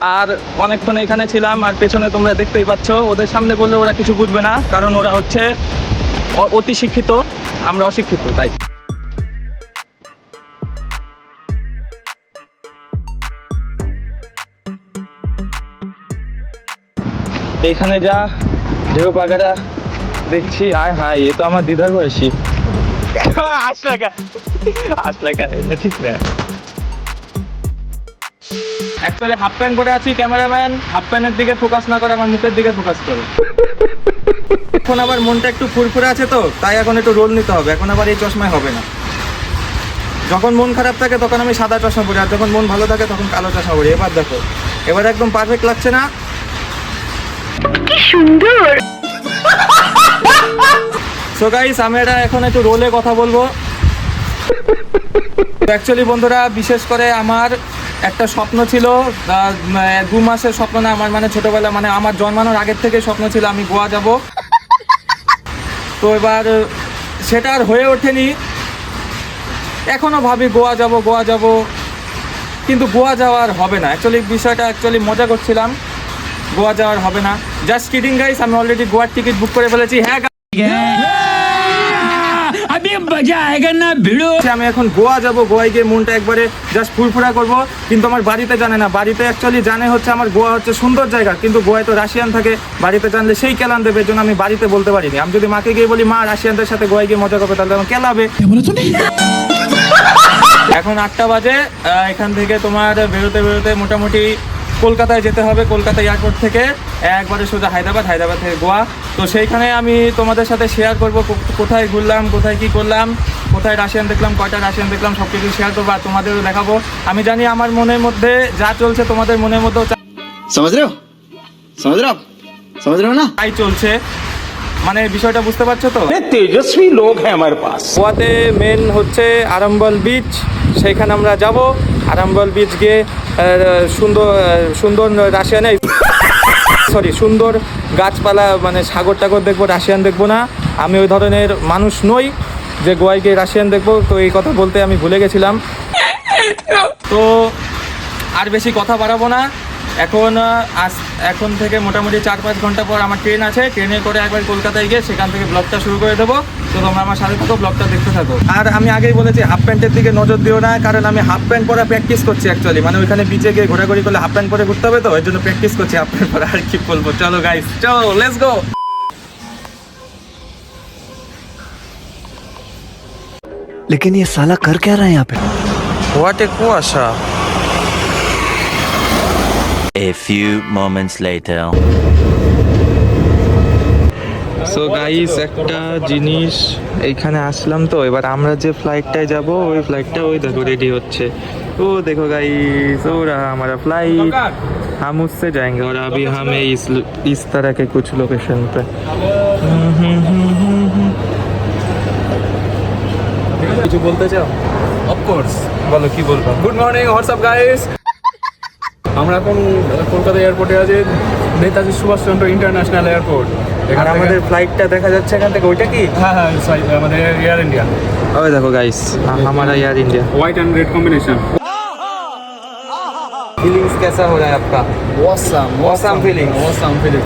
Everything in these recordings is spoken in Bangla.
আর অনেকক্ষণ এখানে ছিলাম, আর পেছনে তোমরা দেখতেই পাচ্ছ, ওদের সামনে বললে ওরা কিছু বুঝবে না, কারণ ওরা হচ্ছে অতি শিক্ষিত আমরা অশিক্ষিত, তাই। এখানে যা ঢেউ পাখাটা দেখছি, আয় হায়, এ তো আমার দিদার বয়সী। আসলে আসলে ঠিক না। অ্যাকচুয়ালি হাফ প্যান্ট পরে আছি ক্যামেরাম্যান হাফ প্যান্টের দিকে ফোকাস না করে আমার মুখের দিকে ফোকাস করে। এখন আবার মনটা একটু ফুরফুরে আছে তো তাই এখন একটু রোল নিতে হবে। এখন আবার এই চশমায় হবে না। যখন মন খারাপ থাকে তখন আমি সাদা চশমা পরি আর যখন মন ভালো থাকে তখন কালো চশমা পরি। এবার দেখো এবার একদম পারফেক্ট লাগছে না? কি সুন্দর! সো গাইস আমি এটা এখন একটু রোলে কথা বলব। অ্যাকচুয়ালি বন্ধুরা বিশেষ করে আমার একটা স্বপ্ন ছিল দু মাসের স্বপ্ন না, আমার মানে ছোটবেলা মানে আমার জন্মানোর আগের থেকে স্বপ্ন ছিল আমি গোয়া যাব। তো এবার, সেটা আর হয়ে ওঠেনি। এখনও ভাবি গোয়া যাব গোয়া যাব, কিন্তু গোয়া যাওয়ার হবে না। অ্যাকচুয়ালি বিষয়টা অ্যাকচুয়ালি মজা করছিলাম। গোয়া যাওয়ার হবে না। জাস্ট কিডিং গাইস আমি অলরেডি গোয়ার টিকিট বুক করে ফেলেছি। হ্যাঁ আমি এখন গোয়া যাব গোয়ায় গিয়ে মনটা একবারে জাস্ট ফুরফুরা করব। কিন্তু আমার বাড়িতে জানে না। বাড়িতে অ্যাকচুয়ালি জানে হচ্ছে আমার গোয়া হচ্ছে সুন্দর জায়গা। কিন্তু গোয়ায় তো রাশিয়ান থাকে। বাড়িতে জানলে সেই কেলান দেবে জন্য আমি বাড়িতে বলতে পারিনি। আমি যদি মাকে গিয়ে বলি মা রাশিয়ানদের সাথে গোয়ায় গিয়ে মজা করবে তাহলে আমার কেলাবে। এখন আটটা বাজে। এখান থেকে তোমার বেরোতে বেরোতে মোটামুটি কলকাতায় যেতে হবে কলকাতা এয়ারপোর্ট থেকে। একবারে সোজা হায়দ্রাবাদ হায়দ্রাবাদ থেকে গোয়া। তো সেইখানে আমি তোমাদের সাথে শেয়ার করব কোথায় ঘুরলাম কোথায় কি করলাম কোথায় রাশিয়ান দেখলাম কয়টা রাশিয়ান দেখলাম সব কিছু শেয়ার করব আর তোমাদেরও দেখাবো। আমি জানি আমার মনের মধ্যে যা চলছে তোমাদের মনের মধ্যেও সমাজ রেও না? তাই চলছে। মানে বিষয়টা বুঝতে পারছ তো? তেজস্বী লোক হ্যাঁ আমার পাস। গোয়াতে মেন হচ্ছে আরাম্বল বিচ সেইখানে আমরা যাব। আরাম্বল বিচ গিয়ে সুন্দর সুন্দর রাশিয়ানে সরি, সুন্দর গাছপালা মানে সাগর টাগর দেখব, রাশিয়ান দেখব না। আমি ওই ধরনের মানুষ নই যে গোয়ায় গিয়ে রাশিয়ান দেখব। তো এই কথা বলতে আমি ভুলে গেছিলাম। তো আর বেশি কথা বাড়াবো না। এখন, আজ এখন থেকে মোটামুটি চার পাঁচ ঘন্টা পর আমার ট্রেন আছে ট্রেনে করে একবার কলকাতায় গিয়ে সেখান থেকে ব্লগটা শুরু করে দেবো তো তোমরা আমার সাথে থাকো ব্লগটা দেখতে থাকো আর আমি আগেই বলেছি হাফ প্যান্টের দিকে নজর দিও না কারণ আমি হাফ প্যান্ট পরা প্র্যাকটিস করছি অ্যাকচুয়ালি মানে ওইখানে বিচে গিয়ে ঘোরাঘুরি করলে হাফ প্যান্ট পরে ঘুরতে হবে তো এর জন্য প্র্যাকটিস করছি হাফ প্যান্ট পরে আর কি বলবো চলো গাইস চলো লেটস গো लेकिन ये साला कर क्या रहा है यहाँ पे হোয়াট এ কুয়াশা A few moments later. So guys একটা জিনিস এইখানে আসলাম তো এবার আমরা যে ফ্লাইটটায় যাব ওই ফ্লাইটটা ওই দেখো রেডি হচ্ছে ओ देखो गाइस हो रहा हमारा फ्लाइट हम उससे जाएंगे और अभी हमें इस इस तरह के कुछ लोकेशन पे কিছু বলতে চাও অফকোর্স বলো কি বলবো গুড মর্নিং হোয়াটসঅ্যাপ গাইস আমরা এখন কলকাতা এয়ারপোর্টে আছি নেতাজি সুভাষচন্দ্র ইন্টারন্যাশনাল এয়ারপোর্ট আর আমাদের ফ্লাইটটা দেখা যাচ্ছে এখান থেকে ওইটা কি হ্যাঁ হ্যাঁ sorry, আমাদের এয়ার ইন্ডিয়া ওই দেখো গাইস हमारा air India white and red combination feelings कैसा हो रहा है आपका awesome Awesome feeling. Awesome feeling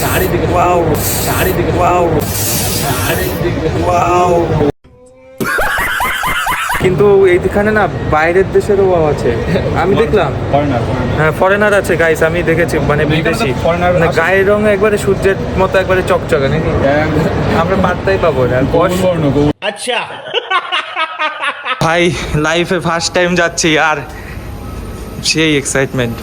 চারিদিকে वाओ চারিদিকে वाओ চারিদিকে ওয়াও কিন্তু এইখানে না বাইরের দেশেরও আছে। আমি দেখলাম। ফরেনার হ্যাঁ ফরেনার আছে গাইস আমি দেখেছি মানে বিদেশি। মানে গায়ের রং একবারে সূর্যের মতো একবারে চকচকে নাকি? আমরা পাত্তাই পাবো না গৌর ভাই লাইফে ফার্স্ট টাইম যাচ্ছি আর সেই এক্সাইটমেন্ট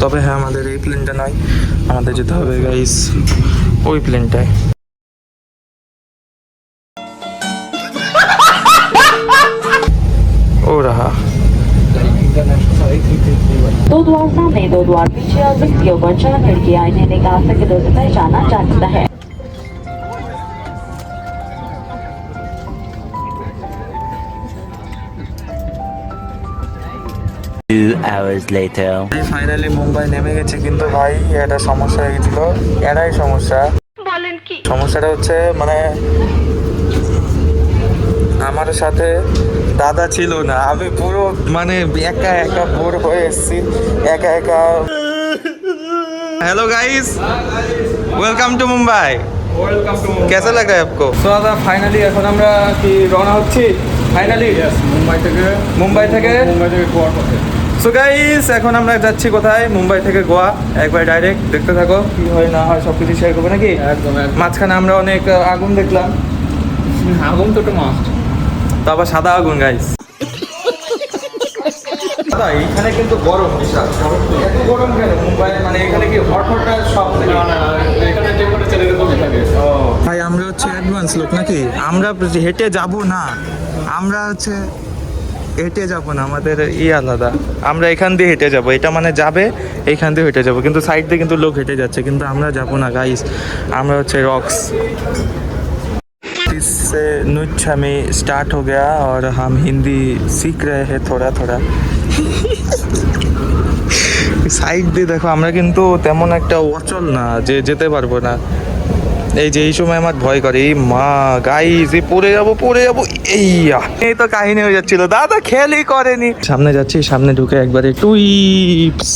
তবে হ্যাঁ আমাদের এই প্লেনটা নয়। আমাদের যেতে হবে গাইস ওই প্লেনটায় ও রাহা दो द्वार सामने दो द्वार पीछे और व्यक्तियों पर चार खिड़कियां इन्हें निकाह से किलों से पहचाना जा सकता है Two hours later. Finally Mumbai নেমে গেছে কিন্তু ভাই একটা সমস্যা হয়ে গেছিল এরাই সমস্যা সমস্যাটা হচ্ছে মানে আমার সাথে দাদা ছিল না আমি পুরো মানে একা একা বোর হয়ে এসেছি একা একা hello guys welcome to Mumbai welcome to कैसा लग रहा है आपको তো দাদা ফাইনালি এখন আমরা কি রওনা হচ্ছি ফাইনালি মুম্বাই থেকে মুম্বাই থেকে মুম্বাই থেকে গোয়ার পথে সো গাইস এখন আমরা যাচ্ছি কোথায়? মুম্বাই থেকে গোয়া। একবার ডাইরেক্ট দেখতে থাকো। কি হয় না হয় সব কিছু শেয়ার করব নাকি? একদম মাঝখানে আমরা অনেক আগুন দেখলাম। আগুন তো মাস্ট তো আবার সাদা আগুন গাইস দাদা কিন্তু গরম বিশাল। এত গরম কেন? মুম্বাই মানে এখানে কি হট হট সব? নাকি? না না এখানে টেম্পারেচার এরকমই থাকে ভাই আমরা হচ্ছে অ্যাডভান্স লোক নাকি? আমরা হেঁটে যাব না। আমরা হচ্ছে হেঁটে যাব না আমাদের ই আলাদা আমরা এখান দিয়ে হেঁটে যাব এটা মানে যাবে এইখান দিয়ে হেঁটে যাব কিন্তু সাইড দিয়ে কিন্তু লোক হেঁটে যাচ্ছে কিন্তু আমরা যাব না গাইস আমরা হচ্ছে रॉक्स इससे नुच्छ हमें स्टार्ट हो गया और हम हिंदी सीख रहे हैं थोड़ा थोड़ा সাইড দিয়ে দেখো আমরা কিন্তু তেমন একটা অচল না যে যেতে পারবো না এই যে এই সময় আমার ভয় করে। মা গাইস এই পড়ে যাব পড়ে যাব। এইয়া। এই তো কাহিনী হয়ে যাচ্ছিল। দাদা খেয়ালই করেনি। সামনে যাচ্ছি, সামনে ঢুকে একবারে টুইপস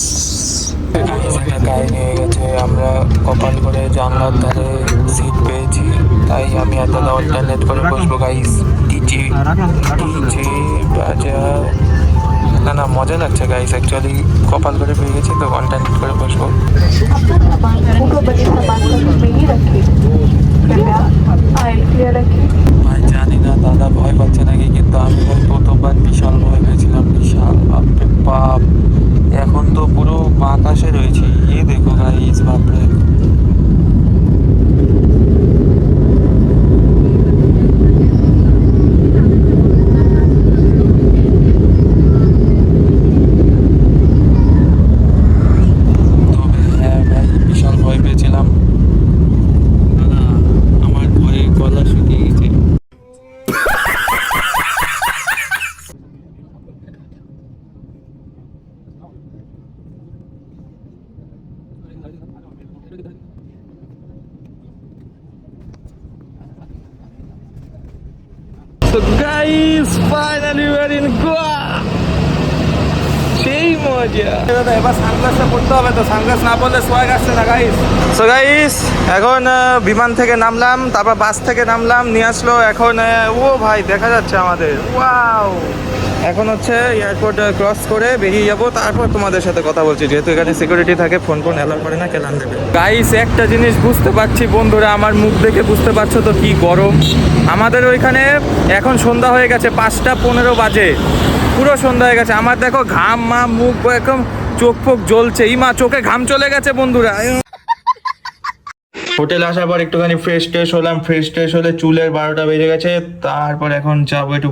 কাহিনী হয়ে গেছে আমরা কপাল করে জানলার ধারে সিট পেয়েছি তাই আমি এত অল্টারনেট করে বসবো গাইস ডিজে ডিজে বাজা না না মজা লাগছে গাইস অ্যাকচুয়ালি কপাল করে পেয়ে গেছি তো অল্টারনেট করে বসবো So guys, finally we are in Goa. সেই মজা দাদা এবার সানগ্লাসটা পড়তে হবে তো সানগ্লাস না পড়লে না গাইস সো গাইস এখন বিমান থেকে নামলাম তারপর বাস থেকে নামলাম নিয়ে আসলো এখন ও ভাই দেখা যাচ্ছে আমাদের। ওয়াও এখন হচ্ছে এয়ারপোর্ট ক্রস করে বেরিয়ে যাব। তারপর তোমাদের সাথে কথা বলছি। যেহেতু এখানে সিকিউরিটি থাকে ফোন ফোন অ্যালাউ করে না, কেলান দেবে। গাইস একটা জিনিস বুঝতে পারছি বন্ধুরা, আমার মুখ দেখে বুঝতে পারছ তো কি গরম? আমাদের ওইখানে এখন সন্ধ্যা হয়ে গেছে, পাঁচটা পনেরো বাজে। পুরো সন্ধ্যা হয়ে গেছে। আমার দেখো ঘাম, মা, মুখ, একদম চোখ ফোক জ্বলছে। এই মা চোখে ঘাম চলে গেছে বন্ধুরা। হোটেল আসার পর একটুখানি ফ্রেশ ট্রেশ হলাম ফ্রেশ ট্রেশ হলে চুলের বারোটা বেজে গেছে তারপর এখন যাবো একটু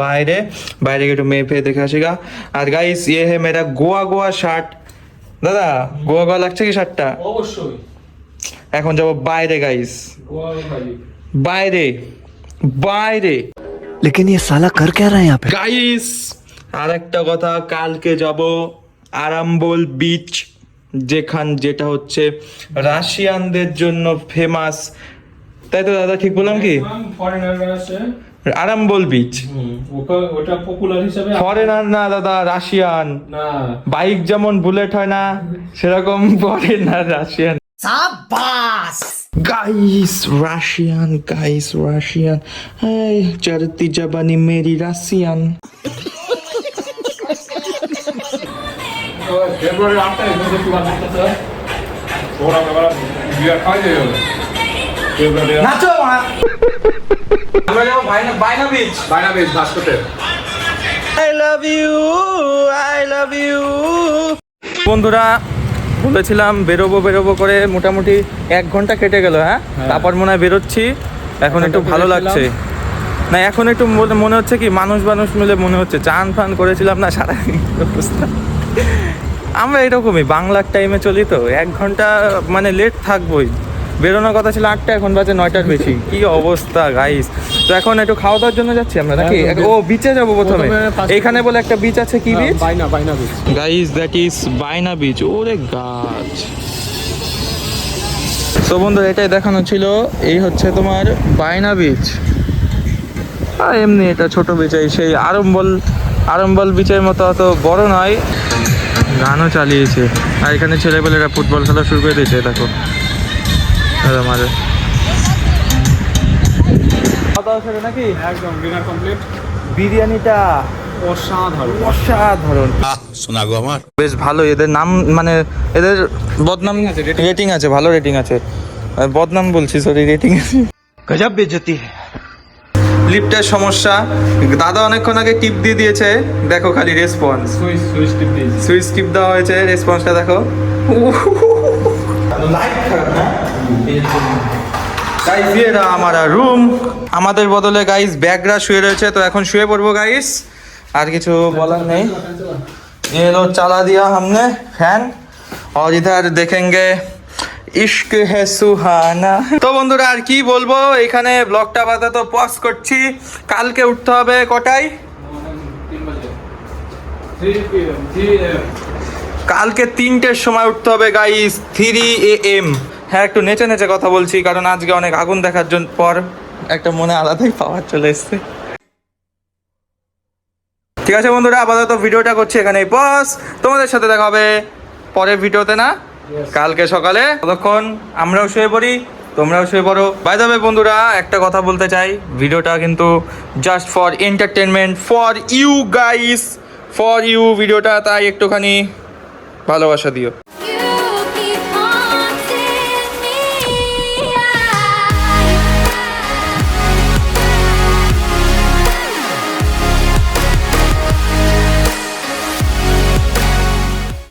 বাইরে বাইরে গিয়ে একটু মেয়ে ফেয়ে দেখে আসি গা আর গাইস ইয়ে হে মেরা গোয়া গোয়া শার্ট দাদা গোয়া গোয়া লাগছে কি শার্টটা অবশ্যই এখন যাবো বাইরে গাইস গোয়া ভাই বাইরে বাইরে लेकिन ये साला कर क्या रहा है यहाँ पे গাইস আর একটা কথা কালকে যাব আরাম্বল বিচ যেখান যেটা হচ্ছে রাশিয়ানদের জন্য ফেমাস তাই তো দাদা ঠিক বললাম কি? আরাম্বল বিচ ওটা ওটা পপুলার হিসেবে ফরেনার না দাদা রাশিয়ান না। বাইক যেমন বুলেট হয় না সেরকম foreigner Russian guys Russian guys Russian এই চরতি জবানি মেরি রাশিয়ান ফেব্রুয়ারি আটটা এখানে দেখতে পাচ্ছি ওরা আবার বিয়ার খাই যাবে ফেব্রুয়ারি নাচো আমরা। যাব বাইনা বাইনা বিচ বাইনা বেশ ভাস্করতে I love you I love you বন্ধুরা বলেছিলাম বেরোবো বেরোবো করে মোটামুটি এক ঘণ্টা কেটে গেল হ্যাঁ? তারপর মনে হয় বেরোচ্ছি। এখন একটু ভালো লাগছে। না এখন একটু মনে- মনে হচ্ছে কি মানুষ মানুষ মিলে মনে হচ্ছে। চান ফান করেছিলাম না সারা অবস্থা আমরা এরকমই বাংলার টাইমে চলি তো। এক ঘণ্টা মানে লেট থাকবোই। বেরোনোর কথা ছিল আটটা এখন বাজে নয়টার বেশি। কি অবস্থা গাইস তো এখন একটু খাওয়া দাওয়ার জন্য যাচ্ছি আমরা নাকি? ও বিচে যাব প্রথমে এখানে বলে একটা বিচ আছে কি বিচ বাইনা বাইনা বেশ guys that is Baina beach ওরে গাছ তো বন্ধু এটাই দেখানো ছিল। এই হচ্ছে তোমার বাইনা বিচ আর এমনি এটা ছোট বিচাই সেই আরম্বল আরম্বল বিচের মতো অত বড় নয়। গানও চালিয়েছে। আর এখানে ছেলেপেলেরা ফুটবল খেলা শুরু করে দিয়েছে দেখো। মারে। বিরিয়ানিটা অসাধারণ। অসাধারণ। বেশ ভালো এদের নাম মানে এদের বদনাম আছে রেটিং আছে। ভালো রেটিং আছে। বদনাম বলছি সরি রেটিং আছে। গজব বেজতি হ্যাঁ লিফটের সমস্যা দাদা অনেকক্ষণ আগে টিপ দিয়ে দিয়েছে দেখো খালি রেসপন্স সুইচ সুইচ টিপ দিয়েছি সুইচ টিপ দেওয়া হয়েছে রেসপন্সটা দেখো লাইট খারাপ না গাইস ये रहा हमारा রুম আমাদের বদলে গাইস ব্যাগরা শুয়ে রয়েছে তো এখন শুয়ে পড়বো গাইস আর কিছু বলার নেই ये लो चला दिया हमने फैन और इधर देखेंगे ইশক হে সুহানা। তো বন্ধুরা, আর কি বলব? এখানে ব্লগটা আপাতত পজ করছি। কালকে উঠতে হবে কটায়? কালকে তিনটের সময় উঠতে হবে গাইস থ্রি এ এম হ্যাঁ একটু নেচে নেচে কথা বলছি, কারণ আজকে অনেক আগুন দেখার জন্য পর একটা মনে আলাদাই পাওয়ার চলে এসছে। ঠিক আছে বন্ধুরা, আপাতত ভিডিওটা করছি এখানে বস তোমাদের সাথে দেখা হবে পরের ভিডিওতে না? কালকে সকালে ততক্ষণ আমরাও শুয়ে পড়ি, তোমরাও শুয়ে পড়ো। বাই দাবে বন্ধুরা, একটা কথা বলতে চাই। ভিডিওটা কিন্তু just for entertainment for you guys for you ভিডিওটা তাই একটুখানি ভালোবাসা দিও।